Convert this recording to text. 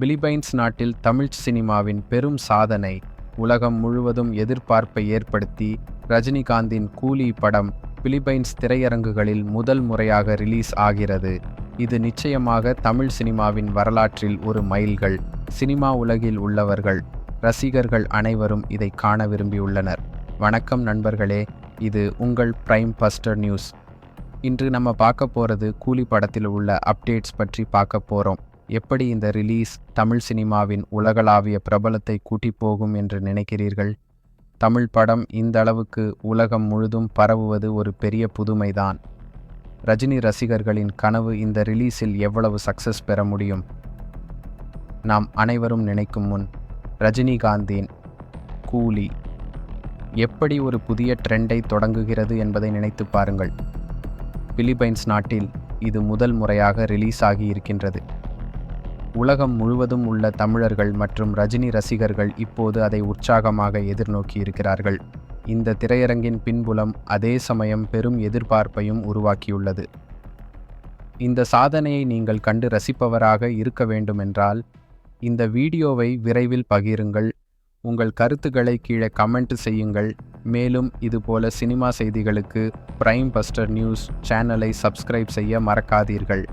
Philippines நாட்டில் தமிழ் சினிமாவின் பெரும் சாதனை உலகம் முழுவதும் எதிர்பார்ப்பை ஏற்படுத்தி ரஜினிகாந்தின் கூலி படம் பிலிப்பைன்ஸ் திரையரங்குகளில் முதல் முறையாக ரிலீஸ் ஆகிறது. இது நிச்சயமாக தமிழ் சினிமாவின் வரலாற்றில் ஒரு மைல்கள். சினிமா உலகில் உள்ளவர்கள் ரசிகர்கள் அனைவரும் இதை காண விரும்பியுள்ளனர். வணக்கம் நண்பர்களே இது உங்கள் பிரைம் பஸ்டர் நியூஸ். இன்று நம்ம பார்க்க போகிறது கூலி படத்தில் உள்ள அப்டேட்ஸ் பற்றி பார்க்க போகிறோம் எப்படி இந்த ரிலீஸ் தமிழ் சினிமாவின் உலகளாவிய பிரபலத்தை கூட்டி போகும் என்று நினைக்கிறீர்கள்? தமிழ் படம் இந்த அளவுக்கு உலகம் முழுதும் பரவுவது ஒரு பெரிய புதுமைதான். ரஜினி ரசிகர்களின் கனவு இந்த ரிலீஸில் எவ்வளவு சக்சஸ் பெற முடியும்? நாம் அனைவரும் நினைக்கும் முன் ரஜினிகாந்தின் கூலி எப்படி ஒரு புதிய ட்ரெண்டை தொடங்குகிறது என்பதை நினைத்து பாருங்கள். பிலிப்பைன்ஸ் நாட்டில் இது முதல் முறையாக ரிலீஸ் ஆகி இருக்கின்றது. உலகம் முழுவதும் உள்ள தமிழர்கள் மற்றும் ரஜினி ரசிகர்கள் இப்போது அதை உற்சாகமாக எதிர்நோக்கி இருக்கிறார்கள். இந்த திரையரங்கின் பின்புலம் அதே சமயம் பெரும் எதிர்பார்ப்பையும் உருவாக்கியுள்ளது. இந்த சாதனையை நீங்கள் கண்டு ரசிப்பவராக இருக்க வேண்டுமென்றால் இந்த வீடியோவை விரைவில் பகிருங்கள். உங்கள் கருத்துக்களை கீழே கமெண்ட் செய்யுங்கள். மேலும் இதுபோல சினிமா செய்திகளுக்கு பிரைம் பஸ்டர் நியூஸ் சேனலை சப்ஸ்கிரைப் செய்ய மறக்காதீர்கள்.